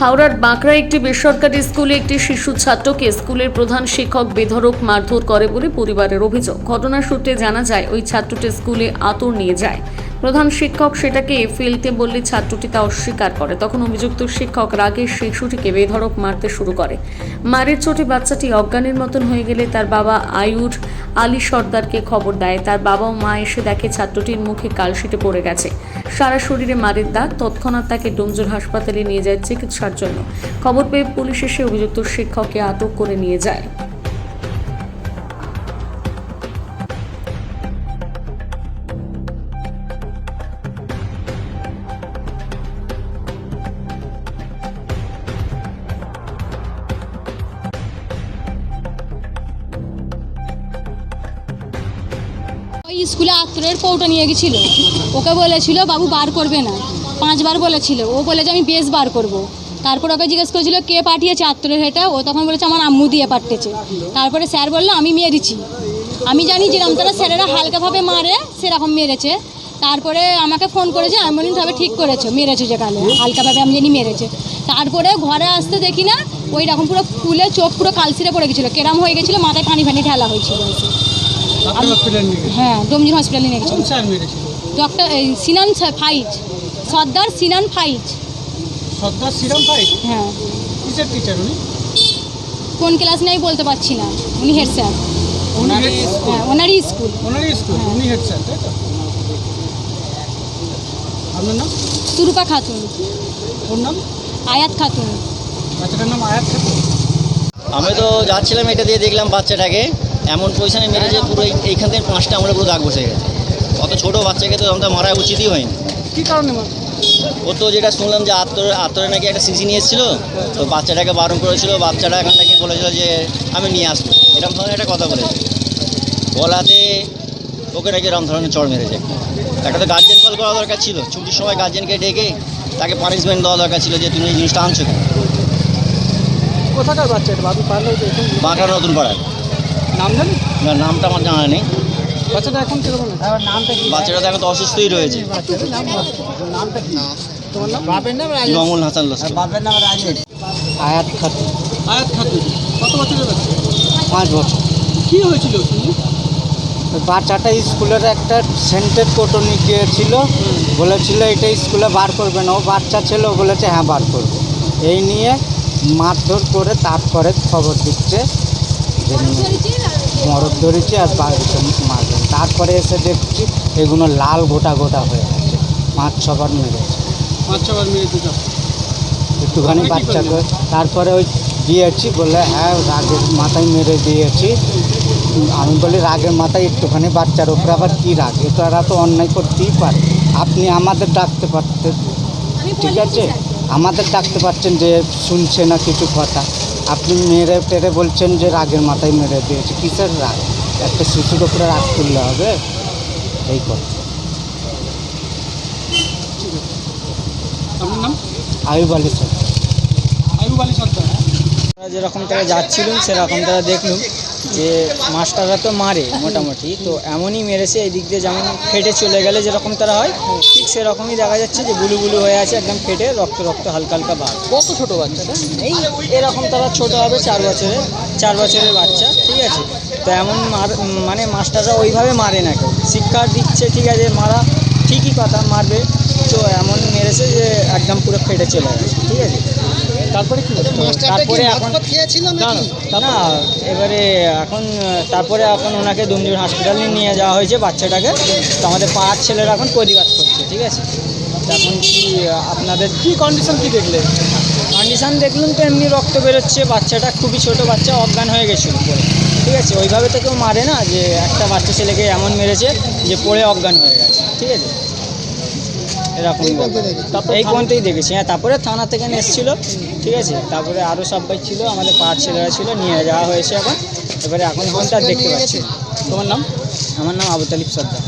হাওড়ার বাঁকড়া একটি বেসরকারি স্কুলে একটি শিশু ছাত্রকে স্কুলের প্রধান শিক্ষক বেধরক মারধর করে বলে পরিবারের অভিযোগ। ঘটনার সূত্রে জানা যায়, ওই ছাত্রটি স্কুলে আতর নিয়ে যায়। প্রধান শিক্ষক সেটাকে ফেলতে বললে ছাত্রটি তা অস্বীকার করে। তখন অভিযুক্ত শিক্ষক রাগে শিশুটিকে বেধড়ক মারতে শুরু করে। মারের চোটে বাচ্চাটি অজ্ঞানের মতন হয়ে গেলে তার বাবা আয়ুর আলী সর্দারকে খবর দেয়। তার বাবা ও মা এসে দেখে ছাত্রটির মুখে কালশিটে পড়ে গেছে। সারা শরীরে মারের দাগ। তৎক্ষণাৎ তাকে ডোমজুর হাসপাতালে নিয়ে যায় চিকিৎসার জন্য। খবর পেয়ে পুলিশ এসে অভিযুক্ত শিক্ষককে আটক করে নিয়ে যায়। স্কুলে আত্রের কৌটা নিয়ে গেছিল। ওকে বলেছিল, বাবু বার করবে না। পাঁচবার বলেছিল। ও বলে যে, আমি বেশ বার করব। তারপর ওকে জিজ্ঞেস করেছিল, কে পাঠিয়েছে আত্রের হেটা? ও তখন বলেছে, আমার আম্মু দিয়ে পাঠিয়েছে। তারপরে স্যার বলল, আমি মেরেছি আমি জানি যেরকম তারা স্যারেরা হালকাভাবে মারে, সেরকম মেরেছে। তারপরে আমাকে ফোন করেছে, আমি বলি তবে ঠিক করেছ, মেরেছো যে কালে হালকাভাবে আমি জানি মেরেছে। তারপরে ঘরে আসতে দেখি না ওই রকম পুরো ফুলে চোখ পুরো কালসিরে পড়ে গেছিল, কেরাম হয়ে গেছিল, মাথায় পানি ফানি ঠেলা হয়েছিল। হ্যাঁ ডোমজির হসপিটালে নিয়ে গেছিল স্যার ডক্টর এই, সিনান স্যার ফাইজ। সর্দার সিনান ফাইজ। সর্দার শ্রীরাম ভাই হ্যাঁ। কিসের টিচার উনি? কোন ক্লাস নেই বলতে পারছি না। উনি হেড স্যার উনি হ্যাঁ ওনারই স্কুল ওনারই স্কুল উনি হেড স্যার তাই তো? আপনার নাম? তুরুপা খাতুন। ওর নাম? আয়াত খাতুন। বাচ্চাটার নাম আয়াত খাতুন। আমি তো যাচ্ছিলাম এটা দিয়ে দেখলাম বাচ্চাটাকে। এমন পজিশনে মেরেছে পুরো এইখান থেকে পাঁচটা আমরা পুরো দাগ বসে গেছে। অত ছোটো বাচ্চাকে তো আমরা মারা উচিতই হয়নি। কি কারণে ও তো যেটা শুনলাম যে আত্মরে আত্মরে নাকি একটা সিসি নিয়ে এসেছিল তো বাচ্চাটাকে বারণ করেছিল বাচ্চাটা এখান থেকে বলেছিল যে আমি নিয়ে আসব। এরকম ধরনের একটা কথা বলেছে। বলাতে ওকে নাকি এরকম ধরনের চড় মেরেছে। একটা তো গার্জেন কল করা দরকার ছিল। ছুটির সময় গার্জেনকে ডেকে তাকে পানিশমেন্ট দেওয়া দরকার ছিল যে তুমি এই জিনিসটা আনছো কোথাকার বাচ্চা এটা? বাবু পারলে এখন নতুন পাড়ার। নাম না নামটা আমার জানা নেই। বাচ্চাটা এখন কীরকম নামটা কি? বাচ্চাটা তো এখন তো অসুস্থই রয়েছে। নামটা কি? তোমার নাম? বাপের নাম ইমামুল হাসান লস্কর। বাপের নাম রাজনীত আয়াত খাতুন। আয়াত খাতুন। কত বছরের বাচ্চা? পাঁচ বছর। কি হয়েছিল শুনি? বাচ্চাটা স্কুলের একটা সেন্টের কোটনি গিয়েছিল। বলেছিল এটা স্কুলে বার করবে না। ও বাচ্চা ছিল বলেছে হ্যাঁ বার করবে। এই নিয়ে মারধর করে তারপরে খবর দিচ্ছে মরদ ধরেছি আর মারবে। তারপরে এসে দেখছি এগুলো লাল গোটা গোটা হয়ে আছে পাঁচ ছবার মেরেছে পাঁচ ছবার মেরেছে একটুখানি বাচ্চাকে তারপরে ওই দিয়েছি বলে হ্যাঁ রাগের মাথায় মেরে দিয়েছি। আমি বলি রাগের মাথায় একটুখানি বাচ্চার ওপরে আবার কী রাগ? এটা এরা তো অন্যায় করতেই পারে। আপনি আমাদের ডাকতে পারতেন ঠিক আছে? আমাদের ডাকতে পারছেন যে শুনছে না কিছু কথা। আপনি মেরে টেরে বলছেন যে রাগের মাথায় মেরে দিয়েছে কিসের রাগ? একটা শিশুর ওপরে রাগ তুললে হবে। এই কথা। আপনার নাম? আয়ুব আলী স্যার আয়ুব আলী সর্দার যেরকম তারা যাচ্ছিলুম সেরকম তারা দেখলুম যে মাস্টাররা তো মারে মোটামুটি তো এমনই মেরেছে এই দিক দিয়ে যেমন ফেটে চলে গেলে যেরকম তারা হয় ঠিক সেরকমই দেখা যাচ্ছে যে বুলু বুলু হয়ে আছে একদম ফেটে রক্ত রক্ত হালকা হালকা বার কত ছোটো বাচ্চাটা এই এরকম তারা ছোট হবে চার বছরের চার বছরের বাচ্চা ঠিক আছে? তো এমন মার মানে মাস্টাররা ওইভাবে মারে না কেউ। শিক্ষা দিচ্ছে ঠিক আছে মারা ঠিকই কথা মারবে তো এমন মেরেছে যে একদম পুরো ফেটে চলে গেছে ঠিক আছে? তারপরে কি? তারপরে এখন না, না এবারে এখন তারপরে এখন ওনাকে দুমজুর হাসপাতালে নিয়ে যাওয়া হয়েছে বাচ্চাটাকে। তো আমাদের পাড়ার ছেলেরা এখন প্রতিবাদ করছে ঠিক আছে? এখন কি আপনাদের কি কন্ডিশন কি দেখলে? কন্ডিশন দেখলেন তো এমনি রক্ত বেরোচ্ছে বাচ্চাটা খুবই ছোট বাচ্চা অজ্ঞান হয়ে গেছিল পরে ঠিক আছে? ওইভাবে তো কেউ মারে না যে একটা বাচ্চা ছেলেকে এমন মেরেছে যে পড়ে অজ্ঞান হয়ে গেছে ঠিক আছে? এরকম। এই পর্যন্তই দেখেছি। হ্যাঁ তারপরে থানা থেকে এসেছিল ঠিক আছে? তারপরে আরও সবাই ছিল আমাদের পাঁচ ছেলেরা ছিল নিয়ে যাওয়া হয়েছে এখন। এবারে এখন আর দেখতে পাচ্ছি? তোমার নাম? আমার নাম আবু তালিব সর্দার।